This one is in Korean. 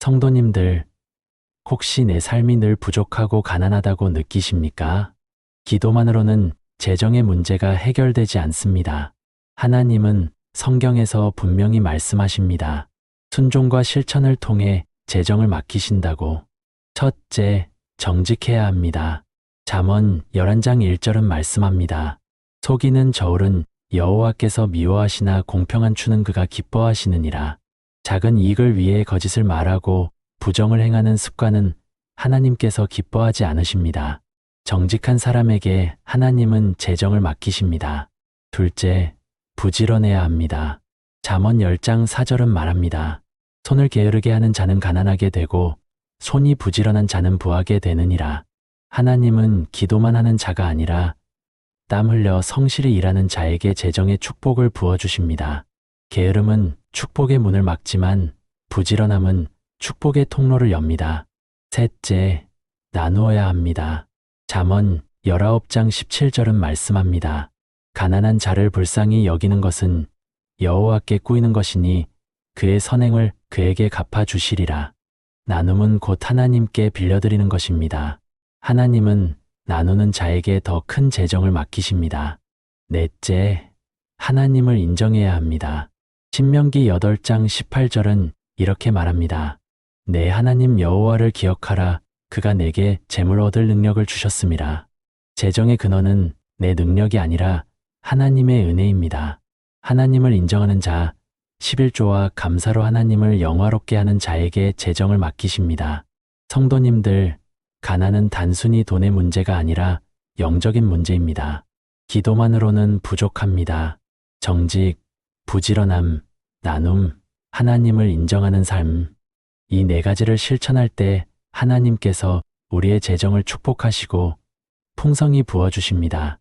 성도님들, 혹시 내 삶이 늘 부족하고 가난하다고 느끼십니까? 기도만으로는 재정의 문제가 해결되지 않습니다. 하나님은 성경에서 분명히 말씀하십니다. 순종과 실천을 통해 재정을 맡기신다고. 첫째, 정직해야 합니다. 잠언 11장 1절은 말씀합니다. 속이는 저울은 여호와께서 미워하시나 공평한 추는 그가 기뻐하시느니라. 작은 이익을 위해 거짓을 말하고 부정을 행하는 습관은 하나님께서 기뻐하지 않으십니다. 정직한 사람에게 하나님은 재정을 맡기십니다. 둘째, 부지런해야 합니다. 잠언 10장 4절은 말합니다. 손을 게으르게 하는 자는 가난하게 되고 손이 부지런한 자는 부하게 되느니라. 하나님은 기도만 하는 자가 아니라 땀 흘려 성실히 일하는 자에게 재정의 축복을 부어주십니다. 게으름은 축복의 문을 막지만 부지런함은 축복의 통로를 엽니다. 셋째, 나누어야 합니다. 잠언 19장 17절은 말씀합니다. 가난한 자를 불쌍히 여기는 것은 여호와께 꾸이는 것이니 그의 선행을 그에게 갚아 주시리라. 나눔은 곧 하나님께 빌려드리는 것입니다. 하나님은 나누는 자에게 더 큰 재정을 맡기십니다. 넷째, 하나님을 인정해야 합니다. 신명기 8장 18절은 이렇게 말합니다. 내 하나님 여호와를 기억하라. 그가 내게 재물 얻을 능력을 주셨습니다. 재정의 근원은 내 능력이 아니라 하나님의 은혜입니다. 하나님을 인정하는 자, 11조와 감사로 하나님을 영화롭게 하는 자에게 재정을 맡기십니다. 성도님들, 가난은 단순히 돈의 문제가 아니라 영적인 문제입니다. 기도만으로는 부족합니다. 정직, 부지런함, 나눔, 하나님을 인정하는 삶. 이 네 가지를 실천할 때 하나님께서 우리의 재정을 축복하시고 풍성히 부어주십니다.